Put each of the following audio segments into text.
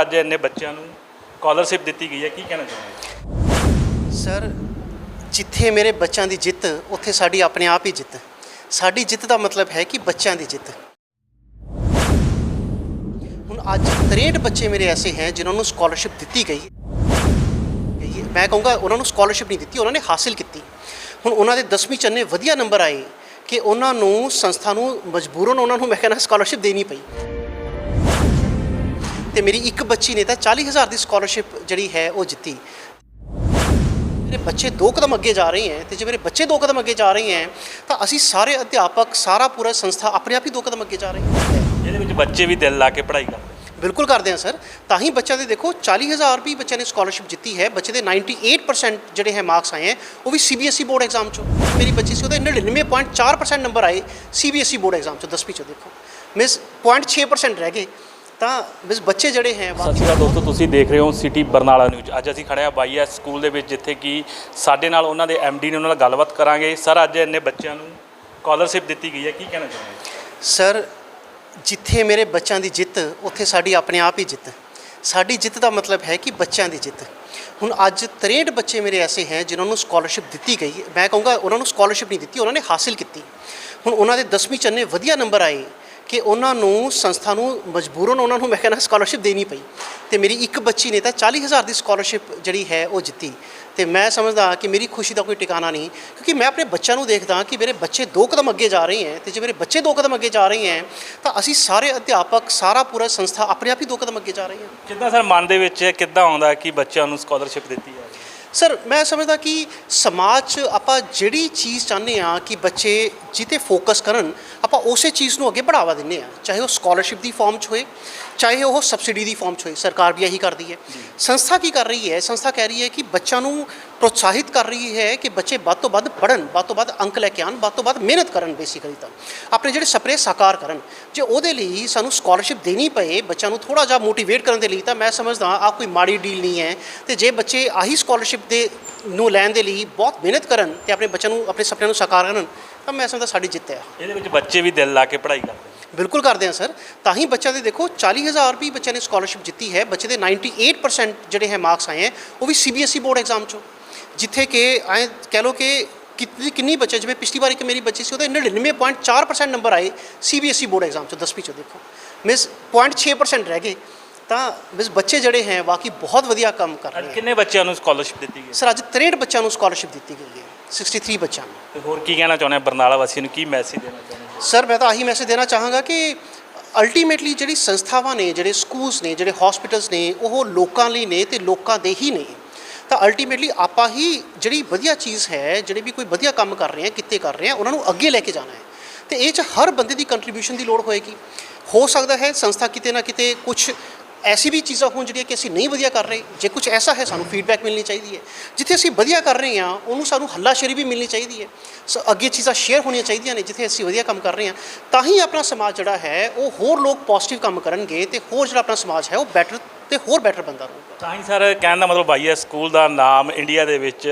ਅੱਜ ਇੰਨੇ ਬੱਚਿਆਂ ਨੂੰ ਸਕਾਲਰਸ਼ਿਪ ਦਿੱਤੀ ਗਈ ਹੈ, ਕੀ ਕਹਿਣਾ ਚਾਹੁੰਦੇ ਸਰ ਜਿੱਥੇ ਮੇਰੇ ਬੱਚਿਆਂ ਦੀ ਜਿੱਤ, ਉੱਥੇ ਸਾਡੀ ਆਪਣੇ ਆਪ ਹੀ ਜਿੱਤ। ਸਾਡੀ ਜਿੱਤ ਦਾ ਮਤਲਬ ਹੈ ਕਿ ਬੱਚਿਆਂ ਦੀ ਜਿੱਤ। ਹੁਣ ਅੱਜ 63 ਬੱਚੇ ਮੇਰੇ ਐਸੇ ਹੈ ਜਿਨ੍ਹਾਂ ਨੂੰ ਸਕਾਲਰਸ਼ਿਪ ਦਿੱਤੀ ਗਈ। ਹੈ। ਮੈਂ ਕਹੂੰਗਾ ਉਹਨਾਂ ਨੂੰ ਸਕਾਲਰਸ਼ਿਪ ਨਹੀਂ ਦਿੱਤੀ, ਉਹਨਾਂ ਨੇ ਹਾਸਿਲ ਕੀਤੀ। ਹੁਣ ਉਹਨਾਂ ਦੇ 10ਵੀਂ ਚ ਇੰਨੇ ਵਧੀਆ ਨੰਬਰ ਆਏ ਕਿ ਉਹਨਾਂ ਨੂੰ ਸੰਸਥਾ ਨੂੰ ਮਜਬੂਰਨ ਉਹਨਾਂ ਨੂੰ ਮੈਂ ਕਹਿੰਦਾ ਸਕਾਲਰਸ਼ਿਪ ਦੇਣੀ ਪਈ। ਤੇ ਮੇਰੀ ਇੱਕ ਬੱਚੀ ਨੇ ਤਾਂ 40000 ਦੀ ਸਕਾਲਰਸ਼ਿਪ ਜਿਹੜੀ ਹੈ ਉਹ ਜਿੱਤੀ। ਮੇਰੇ ਬੱਚੇ ਦੋ ਕਦਮ ਅੱਗੇ ਜਾ ਰਹੇ ਹੈ ਤੇ ਜੇ ਮੇਰੇ ਬੱਚੇ ਦੋ ਕਦਮ ਅੱਗੇ ਜਾ ਰਹੇ ਹੈ ਤਾਂ ਅਸੀਂ ਸਾਰੇ ਅਧਿਆਪਕ ਸਾਰਾ ਪੂਰਾ ਸੰਸਥਾ ਆਪਣੇ ਆਪ ਹੀ ਦੋ ਕਦਮ ਅੱਗੇ ਜਾ ਰਹੀ ਹੈ। ਇਹਦੇ ਵਿੱਚ ਬੱਚੇ ਵੀ ਦਿਲ ਲਾ ਕੇ ਪੜ੍ਹਾਈ ਕਰਦੇ ਬਿਲਕੁਲ ਕਰਦੇ ਹਾਂ ਸਰ। ਤਾਂ ਹੀ ਬੱਚਿਆਂ ਦੇ ਦੇਖੋ 40000 ਵੀ ਬੱਚਿਆਂ ਨੇ ਸਕਾਲਰਸ਼ਿਪ ਜਿੱਤੀ ਹੈ ਬੱਚੇ ਦੇ 98% ਜਿਹੜੇ ਹੈ ਮਾਰਕਸ ਆਏ ਹੈ ਉਹ ਵੀ ਸੀਬੀਐਸਈ ਬੋਰਡ ਐਗਜ਼ਾਮ ਚੋਂ। ਮੇਰੀ ਬੱਚੀ ਸੀ ਉਹਦੇ 99.4% ਨੰਬਰ ਆਏ ਸੀਬੀਐਸਈ ਬੋਰਡ ਐਗਜ਼ਾਮ ਚੋਂ 10ਵੀਂ ਚੋਂ ਦੇਖੋ। ਮਿਸ 0.6% ਰਹਿ ਗਏ। ਤਾਂ ਮਿਸ ਬੱਚੇ ਜਿਹੜੇ ਹੈ ਸਤਿ ਸ਼੍ਰੀ ਅਕਾਲ ਦੋਸਤੋ ਤੁਸੀਂ ਦੇਖ ਰਹੇ ਹੋ ਸਿਟੀ ਬਰਨਾਲਾ ਨਿਊਜ਼। ਅੱਜ ਅਸੀਂ ਖੜੇ ਆ ਬਾਈਐਸ ਸਕੂਲ ਦੇ ਵਿੱਚ ਜਿੱਥੇ ਕਿ ਸਾਡੇ ਨਾਲ ਉਹਨਾਂ ਦੇ ਡੀ ਨੇ ਉਹਨਾਂ ਨਾਲ ਗੱਲਬਾਤ ਕਰਾਂਗੇ। ਸਰ ਅੱਜ ਇੰਨੇ ਬੱਚਿਆਂ ਨੂੰ ਸਕਾਲਰਸ਼ਿਪ ਦਿੱਤੀ ਗਈ ਹੈ ਕੀ ਕਹਿਣਾ ਚਾਹੁੰਦੇ ਸਰ ਜਿੱਥੇ ਮੇਰੇ ਬੱਚਿਆਂ ਦੀ ਜਿੱਤ ਉੱਥੇ ਸਾਡੀ ਆਪਣੇ ਆਪ ਹੀ ਜਿੱਤ। ਸਾਡੀ ਜਿੱਤ ਦਾ ਮਤਲਬ ਹੈ ਕਿ ਬੱਚਿਆਂ ਦੀ ਜਿੱਤ। ਹੁਣ ਅੱਜ 63 ਬੱਚੇ ਮੇਰੇ ਐਸੇ ਹੈ ਜਿਨ੍ਹਾਂ ਨੂੰ ਸਕਾਲਰਸ਼ਿਪ ਦਿੱਤੀ ਗਈ। ਮੈਂ ਕਹੂੰਗਾ ਉਹਨਾਂ ਨੂੰ ਸਕਾਲਰਸ਼ਿਪ ਨਹੀਂ ਦਿੱਤੀ ਉਹਨਾਂ ਨੇ ਹਾਸਿਲ ਕੀਤੀ। ਹੁਣ ਉਹਨਾਂ ਦੇ 10ਵੀਂ ਚ ਇੰਨੇ ਵਧੀਆ ਨੰਬਰ ਆਏ ਕਿ ਉਹਨਾਂ ਨੂੰ ਸੰਸਥਾ ਨੂੰ ਮਜਬੂਰਨ ਉਹਨਾਂ ਨੂੰ ਮੈਂ ਕਹਿੰਦਾ ਸਕਾਲਰਸ਼ਿਪ ਦੇਣੀ ਪਈ। ਤੇ ਮੇਰੀ ਇੱਕ ਬੱਚੀ ਨੇ ਤਾਂ 40000 ਦੀ ਸਕਾਲਰਸ਼ਿਪ ਜਿਹੜੀ ਹੈ ਉਹ ਜਿੱਤੀ। ਤੇ ਮੈਂ ਸਮਝਦਾ ਕਿ ਮੇਰੀ ਖੁਸ਼ੀ ਦਾ ਕੋਈ ਟਿਕਾਣਾ ਨਹੀਂ ਕਿਉਂਕਿ ਮੈਂ ਆਪਣੇ ਬੱਚਿਆਂ ਨੂੰ ਦੇਖਦਾ ਕਿ ਮੇਰੇ ਬੱਚੇ ਦੋ ਕਦਮ ਅੱਗੇ ਜਾ ਰਹੇ ਹੈ ਤੇ ਜੇ ਮੇਰੇ ਬੱਚੇ ਦੋ ਕਦਮ ਅੱਗੇ ਜਾ ਰਹੇ ਹੈ ਤਾਂ ਅਸੀਂ ਸਾਰੇ ਅਧਿਆਪਕ ਸਾਰਾ ਪੂਰਾ ਸੰਸਥਾ ਆਪਣੇ ਆਪ ਹੀ ਦੋ ਕਦਮ ਅੱਗੇ ਜਾ ਰਹੀ ਹੈ। ਕਿੱਦਾਂ ਸਰ ਮਨ ਦੇ ਵਿੱਚ ਕਿੱਦਾਂ ਆਉਂਦਾ ਕਿ ਬੱਚਿਆਂ ਨੂੰ ਸਕਾਲਰਸ਼ਿਪ ਦਿੱਤੀ ਹੈ ਸਰ ਮੈਂ ਸਮਝਦਾ ਕਿ ਸਮਾਜ 'ਚ ਆਪਾਂ ਜਿਹੜੀ ਚੀਜ਼ ਚਾਹੁੰਦੇ ਆ ਕਿ ਬੱਚੇ ਜਿੱਤੇ ਫੋਕਸ ਕਰਨ ਆਪਾਂ ਉਸੇ ਚੀਜ਼ ਨੂੰ ਅੱਗੇ ਬੜਾਵਾ ਦਿੰਦੇ ਆ ਚਾਹੇ ਉਹ ਸਕਾਲਰਸ਼ਿਪ ਦੀ ਫਾਰਮ 'ਚ ਹੋਏ ਚਾਹੇ ਉਹ ਸਬਸਿਡੀ ਦੀ ਫਾਰਮ 'ਚ ਹੋਏ ਸਰਕਾਰ ਵੀ ਇਹੀ ਕਰਦੀ ਹੈ। ਸੰਸਥਾ ਕੀ ਕਰ ਰਹੀ ਹੈ? ਸੰਸਥਾ ਕਹਿ ਰਹੀ ਹੈ ਕਿ ਬੱਚਿਆਂ ਨੂੰ ਪ੍ਰੋਤਸਾਹਿਤ ਕਰ ਰਹੀ ਹੈ ਕਿ ਬੱਚੇ ਵੱਧ ਤੋਂ ਵੱਧ ਪੜ੍ਹਨ ਵੱਧ ਤੋਂ ਵੱਧ ਅੰਕ ਲੈ ਕੇ ਆਉਣ ਵੱਧ ਤੋਂ ਵੱਧ ਮਿਹਨਤ ਕਰਨ ਬੇਸਿਕਲੀ ਤਾਂ। ਆਪਣੇ ਜਿਹੜੇ ਸੁਪਨੇ ਸਾਕਾਰ ਕਰਨ ਜੇ ਉਹਦੇ ਲਈ ਸਾਨੂੰ ਸਕਾਲਰਸ਼ਿਪ ਦੇਣੀ ਪਏ ਬੱਚਿਆਂ ਨੂੰ ਥੋੜਾ ਜਿਹਾ ਮੋਟੀਵੇਟ ਕਰਨ ਦੇ ਲਈ ਤਾਂ ਮੈਂ ਸਮਝਦਾ ਆ ਕੋਈ ਮਾੜੀ ਡੀਲ ਨਹੀਂ ਹੈ। ਤੇ ਜੇ ਬੱਚੇ ਆਹੀ ਸਕਾਲਰਸ਼ਿਪ ਦੇ ਨੂੰ ਲੈਣ ਦੇ ਲਈ ਬਹੁਤ ਮਿਹਨਤ ਕਰਨ ਤੇ ਆਪਣੇ ਬੱਚਿਆਂ ਨੂੰ ਆਪਣੇ ਸੁਪਨਿਆਂ ਨੂੰ ਸਾਕਾਰ ਕਰਨ ਤਾਂ ਮੈਂ ਸਮਝਦਾ ਸਾਡੀ ਜਿੱਤ ਹੈ। ਇਹਦੇ ਵਿੱਚ ਬੱਚੇ ਵੀ ਦਿਲ ਲਾ ਕੇ ਪੜ੍ਹਾਈ ਕਰਦੇ ਬਿਲਕੁਲ ਕਰਦੇ ਹਾਂ ਸਰ। ਤਾਂ ਹੀ ਬੱਚਿਆਂ ਦੇ ਦੇਖੋ 40000 ਵੀ ਬੱਚਿਆਂ ਨੇ ਸਕਾਲਰਸ਼ਿਪ ਜਿੱਤੀ ਹੈ। ਬੱਚੇ ਦੇ 98% ਜਿਹੜੇ ਹੈ ਮਾਰਕਸ ਆਏ ਹੈ ਉਹ ਵੀ ਸੀਬੀਐਸਈ ਬੋਰਡ ਐਗਜ਼ਾਮ ਚੋਂ। ਜਿੱਥੇ ਕਿ ਐ ਕਹਿ ਲਓ ਕਿ ਕਿੰਨੀ ਕਿੰਨੀ ਬੱਚੇ ਜਿਵੇਂ ਪਿਛਲੀ ਵਾਰ ਇੱਕ ਮੇਰੀ ਬੱਚੀ ਸੀ ਉਹਦੇ 99.4% ਨੰਬਰ ਆਏ ਸੀਬੀਐਸਈ ਬੋਰਡ ਐਗਜ਼ਾਮ ਚੋਂ 10ਵੀਂ ਚੋਂ ਦੇਖੋ। ਮਿਸ 0.6% ਰਹਿ ਗਏ। ਤਾਂ ਮਿਸ ਬੱਚੇ ਜਿਹੜੇ ਹੈ ਵਾਕਈ ਬਹੁਤ ਵਧੀਆ ਕੰਮ ਕਰ ਰਹੇ ਹੈ। ਕਿੰਨੇ ਬੱਚਿਆਂ ਨੂੰ ਸਕਾਲਰਸ਼ਿਪ ਦਿੱਤੀ ਗਈ? ਸਰ ਅੱਜ 63 ਬੱਚਿਆਂ ਨੂੰ ਸਕਾਲਰਸ਼ਿਪ ਦਿੱਤੀ ਗਈ ਹੈ। 63 ਬੱਚਿਆਂ ਨੂੰ। ਤੇ ਹੋਰ ਕੀ ਕਹਿਣਾ ਚਾਹੁੰਦੇ ਆ? ਬਰਨਾਲਾ ਵਾਸੀਆਂ ਨੂੰ ਕੀ ਮੈਸੇਜ ਦੇਣਾ ਚਾਹੁੰਦੇ? ਸਰ ਮੈਂ ਤਾਂ ਆਹੀ ਮੈਸੇਜ ਦੇਣਾ ਚਾਹਾਂਗਾ ਕਿ ਅਲਟੀਮੇਟਲੀ ਜਿਹੜੀ ਸੰਸਥਾਵਾਂ ਨੇ ਜਿਹੜੇ ਸਕੂਲਸ ਨੇ ਜਿਹੜੇ ਹਸਪੀਟਲਸ ਨੇ ਉਹ ਲੋਕਾਂ ਲਈ ਨੇ ਤੇ ਲੋਕਾਂ ਦੇ ਹੀ ਨੇ। ਤਾਂ ਅਲਟੀਮੇਟਲੀ ਆਪਾਂ ਹੀ ਜਿਹੜੀ ਵਧੀਆ ਚੀਜ਼ ਹੈ ਜਿਹੜੇ ਵੀ ਕੋਈ ਵਧੀਆ ਕੰਮ ਕਰ ਰਹੇ ਆ ਕਿੱਤੇ ਕਰ ਰਹੇ ਆ ਉਹਨਾਂ ਨੂੰ ਅੱਗੇ ਲੈ ਕੇ ਜਾਣਾ ਹੈ। ਤੇ ਇਹ ਚ ਹਰ ਬੰਦੇ ਦੀ ਕੰਟਰੀਬਿਊਸ਼ਨ ਦੀ ਲੋੜ ਹੋਏਗੀ। ਹੋ ਸਕਦਾ ਹੈ ਸੰਸਥਾ ਕਿਤੇ ਨਾ ਕਿਤੇ ਕੁਝ ਐਸੀ ਵੀ ਚੀਜ਼ਾਂ ਹੋਣ ਜਿਹੜੀਆਂ ਕਿ ਅਸੀਂ ਨਹੀਂ ਵਧੀਆ ਕਰ ਰਹੇ, ਜੇ ਕੁਝ ਐਸਾ ਹੈ ਸਾਨੂੰ ਫੀਡਬੈਕ ਮਿਲਣੀ ਚਾਹੀਦੀ ਹੈ। ਜਿੱਥੇ ਅਸੀਂ ਵਧੀਆ ਕਰ ਰਹੇ ਹਾਂ, ਉਹਨੂੰ ਸਾਨੂੰ ਹੱਲਾਸ਼ੇਰੀ ਵੀ ਮਿਲਣੀ ਚਾਹੀਦੀ ਹੈ। ਸੋ, ਅੱਗੇ ਚੀਜ਼ਾਂ ਸ਼ੇਅਰ ਹੋਣੀਆਂ ਚਾਹੀਦੀਆਂ ਨੇ, ਜਿੱਥੇ ਅਸੀਂ ਵਧੀਆ ਕੰਮ ਕਰ ਰਹੇ ਹਾਂ, ਤਾਂ ਹੀ ਆਪਣਾ ਸਮਾਜ ਜਿਹੜਾ ਹੈ, ਉਹ ਹੋਰ ਲੋਕ ਪੋਜ਼ਿਟਿਵ ਕੰਮ ਕਰਨਗੇ ਤੇ ਹੋਰ ਜਿਹੜਾ ਆਪਣਾ ਸਮਾਜ ਹੈ, ਉਹ ਬੈਟਰ ਤੇ ਹੋਰ ਬੈਟਰ ਬੰਦਾ ਰਹੂਗਾ। ਤਾਂ ਹੀ ਸਰ, ਕਹਿਣ ਦਾ ਮਤਲਬ ਬਾਈਐਸ ਸਕੂਲ ਦਾ ਨਾਮ ਇੰਡੀਆ ਦੇ ਵਿੱਚ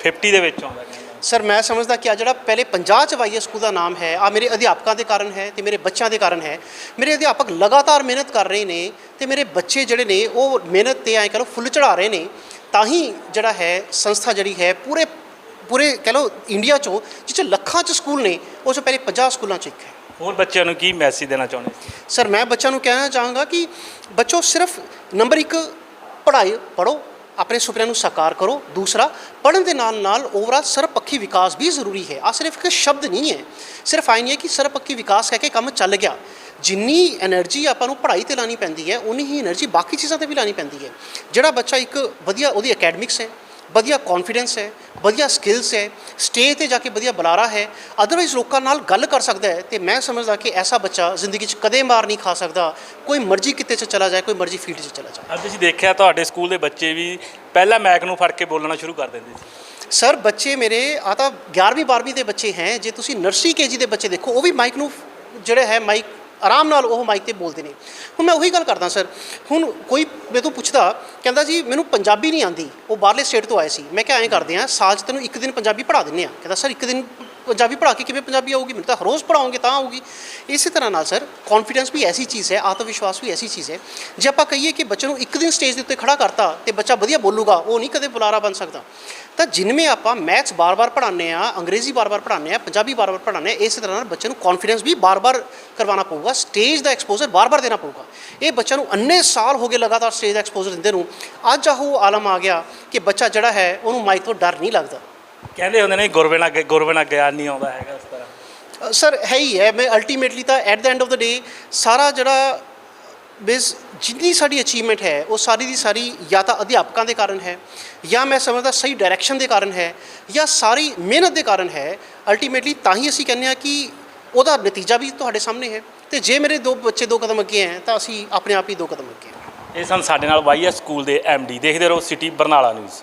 50 ਦੇ ਵਿੱਚ ਆਉਂਦਾ ਕਹਿੰਦਾ ਸਰ ਮੈਂ ਸਮਝਦਾ ਕਿ ਆ ਜਿਹੜਾ ਪਹਿਲੇ 50 ਚ ਵਾਈਐਸ ਸਕੂਲ ਦਾ ਨਾਮ ਹੈ ਆ ਮੇਰੇ ਅਧਿਆਪਕਾਂ ਦੇ ਕਾਰਨ ਹੈ ਤੇ ਮੇਰੇ ਬੱਚਿਆਂ ਦੇ ਕਾਰਨ ਹੈ। ਮੇਰੇ ਅਧਿਆਪਕ ਲਗਾਤਾਰ ਮਿਹਨਤ ਕਰ ਰਹੇ ਨੇ ਤੇ ਮੇਰੇ ਬੱਚੇ ਜਿਹੜੇ ਨੇ ਉਹ ਮਿਹਨਤ ਤੇ ਐਂ ਕਹ ਲਓ ਫੁੱਲ ਚੜਾ ਰਹੇ ਨੇ ਤਾਂ ਹੀ ਜਿਹੜਾ ਹੈ ਸੰਸਥਾ ਜਿਹੜੀ ਹੈ ਪੂਰੇ ਪੂਰੇ ਕਹ ਲਓ ਇੰਡੀਆ ਚੋਂ 'ਚ ਲੱਖਾਂ ਚ ਸਕੂਲ ਨੇ ਉਹ 'ਚੋਂ ਪਹਿਲੇ 50 ਸਕੂਲਾਂ ਚ ਇੱਕ ਹੈ। ਹੋਰ ਬੱਚਿਆਂ ਨੂੰ ਕੀ ਮੈਸੇਜ ਦੇਣਾ ਚਾਹੁੰਦੇ ਸਰ ਮੈਂ ਬੱਚਿਆਂ ਨੂੰ ਕਹਿਣਾ ਚਾਹਾਂਗਾ ਕਿ ਬੱਚੋ ਸਿਰਫ ਨੰਬਰ 1 ਪੜ੍ਹਾਈ ਪੜੋ ਆਪਣੇ ਸੁਪਨਿਆਂ ਨੂੰ ਸਾਕਾਰ ਕਰੋ। ਦੂਸਰਾ ਪੜਨ ਦੇ ਨਾਲ ਨਾਲ ਓਵਰਆਲ ਸਰਪੱਖੀ ਵਿਕਾਸ ਵੀ ਜ਼ਰੂਰੀ ਹੈ। ਆ ਸਿਰਫ ਇੱਕ ਸ਼ਬਦ ਨਹੀਂ ਹੈ। ਸਿਰਫ ਆਈ ਨਹੀਂ ਹੈ ਕਿ ਸਰਪੱਖੀ ਵਿਕਾਸ ਕਹਿ ਕੇ ਕੰਮ ਚੱਲ ਗਿਆ। ਜਿੰਨੀ એનર્ਜੀ ਆਪਾਂ ਨੂੰ ਪੜ੍ਹਾਈ ਤੇ ਲਾਣੀ ਪੈਂਦੀ ਹੈ ਉਨੀ ਹੀ એનર્ਜੀ ਬਾਕੀ ਚੀਜ਼ਾਂ ਤੇ ਵੀ ਲਾਣੀ ਪੈਂਦੀ ਹੈ। ਜਿਹੜਾ ਬੱਚਾ ਇੱਕ ਵਧੀਆ ਉਹਦੀ ਅਕੈਡਮਿਕਸ ਹੈ ਵਧੀਆ ਕੌਨਫੀਡੈਂਸ ਹੈ ਵਧੀਆ ਸਕਿੱਲਸ ਹੈ ਸਟੇਜ ਤੇ ਜਾ ਕੇ ਵਧੀਆ ਬੁਲਾਰਾ ਹੈ ਅਦਰਵਾਈਜ਼ ਲੋਕਾਂ ਨਾਲ ਗੱਲ ਕਰ ਸਕਦਾ ਹੈ ਤੇ ਮੈਂ ਸਮਝਦਾ ਕਿ ਐਸਾ ਬੱਚਾ ਜ਼ਿੰਦਗੀ 'ਚ ਕਦੇ ਮਾਰ ਨਹੀਂ ਖਾ ਸਕਦਾ ਕੋਈ ਮਰਜ਼ੀ ਕਿਤੇ 'ਚ ਚਲਾ ਜਾਏ ਕੋਈ ਮਰਜ਼ੀ ਫੀਲਡ 'ਚ ਚਲਾ ਜਾਏ। ਅੱਜ ਅਸੀਂ ਦੇਖਿਆ ਤੁਹਾਡੇ ਸਕੂਲ ਦੇ ਬੱਚੇ ਵੀ ਪਹਿਲਾਂ ਮੈਕ ਨੂੰ ਫੜ ਕੇ ਬੋਲਣਾ ਸ਼ੁਰੂ ਕਰ ਦਿੰਦੇ ਸੀ। ਸਰ ਬੱਚੇ ਮੇਰੇ ਆ ਤਾਂ 11ਵੀਂ 12ਵੀਂ ਦੇ ਬੱਚੇ ਹੈ ਜੇ ਤੁਸੀਂ ਨਰਸਰੀ ਕੇਜੀ ਦੇ ਬੱਚੇ ਦੇਖੋ ਉਹ ਵੀ ਮਾਈਕ ਨੂੰ ਜਿਹੜੇ ਹੈ ਮਾਈਕ ਆਰਾਮ ਨਾਲ ਉਹ ਮਾਈਕ ਤੇ ਬੋਲਦੇ ਨੇ। ਹੁਣ ਮੈਂ ਉਹੀ ਗੱਲ ਕਰਦਾ ਸਰ, ਹੁਣ ਕੋਈ ਮੇਰੇ ਤੋਂ ਪੁੱਛਦਾ, ਕਹਿੰਦਾ ਜੀ ਮੈਨੂੰ ਪੰਜਾਬੀ ਨਹੀਂ ਆਂਦੀ ਉਹ ਬਾਹਰਲੇ ਸਟੇਟ ਤੋਂ ਆਏ ਸੀ। ਮੈਂ ਕਿਹਾ ਐਂ ਕਰਦੇ ਆ, ਸਾਲ 'ਚ ਤੈਨੂੰ ਇੱਕ ਦਿਨ ਪੰਜਾਬੀ ਪੜ੍ਹਾ ਦਿੰਨੇ ਆ। ਕਹਿੰਦਾ ਸਰ ਇੱਕ ਦਿਨ ਪੰਜਾਬੀ ਪੜ੍ਹਾ ਕੇ ਕਿਵੇਂ ਪੰਜਾਬੀ ਆਊਗੀ? ਮੈਨੂੰ ਤਾਂ ਰੋਜ਼ ਪੜ੍ਹਾਓਗੇ ਤਾਂ ਆਊਗੀ। ਇਸੇ ਤਰ੍ਹਾਂ ਨਾਲ ਸਰ ਕੌਨਫੀਡੈਂਸ ਵੀ ਐਸੀ ਚੀਜ਼ ਹੈ ਆਤਮ ਵਿਸ਼ਵਾਸ ਵੀ ਐਸੀ ਚੀਜ਼ ਹੈ। ਜੇ ਆਪਾਂ ਕਹੀਏ ਕਿ ਬੱਚੇ ਨੂੰ ਇੱਕ ਦਿਨ ਸਟੇਜ ਦੇ ਉੱਤੇ ਖੜਾ ਕਰਤਾ ਤੇ ਬੱਚਾ ਵਧੀਆ ਬੋਲੂਗਾ, ਉਹ ਨਹੀਂ ਕਦੇ ਬੁਲਾਰਾ ਬਣ ਸਕਦਾ। ਤਾਂ ਜਿਨਵੇਂ ਆਪਾਂ ਮੈਥਸ ਬਾਰ-ਬਾਰ ਪੜ੍ਹਾਉਂਦੇ ਆ ਅੰਗਰੇਜ਼ੀ ਬਾਰ-ਬਾਰ ਪੜ੍ਹਾਉਂਦੇ ਆ ਪੰਜਾਬੀ ਬਾਰ-ਬਾਰ ਪੜ੍ਹਾਉਂਦੇ ਆ ਇਸੇ ਤਰ੍ਹਾਂ ਨਾਲ ਬੱਚੇ ਨੂੰ ਕੌਨਫੀਡੈਂਸ ਵੀ ਬਾਰ-ਬਾਰ ਕਰਵਾਉਣਾ ਪਊਗਾ ਸਟੇਜ ਦਾ ਐਕਸਪੋਜ਼ਰ ਬਾਰ-ਬਾਰ ਦੇਣਾ ਪਊਗਾ। ਇਹ ਬੱਚਿਆਂ ਨੂੰ ਅੰਨੇ ਸਾਲ ਹੋ ਗਏ ਲਗਾਤਾਰ ਸਟੇਜ ਦਾ ਐਕਸਪੋਜ਼ਰ ਦਿੰਦੇ ਨੂੰ। ਅੱਜ ਆਹ ਉਹ ਆਲਮ ਆ ਗਿਆ ਕਿ ਬੱਚਾ ਜਿਹੜਾ ਹੈ ਉਹਨੂੰ ਮਾਈਕ ਤੋਂ ਡਰ ਨਹੀਂ ਲੱਗਦਾ। ਕਹਿੰਦੇ ਹੁੰਦੇ ਨੇ ਗੁਰਵੇ ਨਾਲ ਗੁਰਵੇ ਨਾਲ ਗਿਆਨ ਨਹੀਂ ਆਉਂਦਾ ਹੈਗਾ ਇਸ ਤਰ੍ਹਾਂ। ਸਰ ਹੈ ਹੀ ਹੈ। ਮੈਂ ਅਲਟੀਮੇਟਲੀ ਤਾਂ at the end of the day ਸਾਰਾ ਜਿਹੜਾ ਬਿਸ ਜਿੰਨੀ ਸਾਡੀ ਅਚੀਵਮੈਂਟ ਹੈ, ਉਹ ਸਾਰੀ ਦੀ ਸਾਰੀ ਜਾਂ ਤਾਂ ਅਧਿਆਪਕਾਂ ਦੇ ਕਾਰਨ ਹੈ, ਜਾਂ ਮੈਂ ਸਮਝਦਾ ਸਹੀ ਡਾਇਰੈਕਸ਼ਨ ਦੇ ਕਾਰਨ ਹੈ, ਜਾਂ ਸਾਰੀ ਮਿਹਨਤ ਦੇ ਕਾਰਨ ਹੈ ਅਲਟੀਮੇਟਲੀ ਤਾਂ ਹੀ ਅਸੀਂ ਕਹਿੰਦੇ ਆ ਕਿ ਉਹਦਾ ਨਤੀਜਾ ਵੀ ਤੁਹਾਡੇ ਸਾਹਮਣੇ ਹੈ। ਤੇ ਜੇ ਮੇਰੇ ਦੋ ਬੱਚੇ ਦੋ ਕਦਮ ਅੱਗੇ ਹੈ, ਤਾਂ ਅਸੀਂ ਆਪਣੇ ਆਪ ਹੀ ਦੋ ਕਦਮ ਅੱਗੇ ਹਾਂ। ਇਹ ਸਨ ਸਾਡੇ ਨਾਲ ਵਾਈਐਸ ਸਕੂਲ ਦੇ ਐਮਡੀ ਦੇਖਦੇ ਰਹੋ, ਸਿਟੀ ਬਰਨਾਲਾ ਨਿਊਜ਼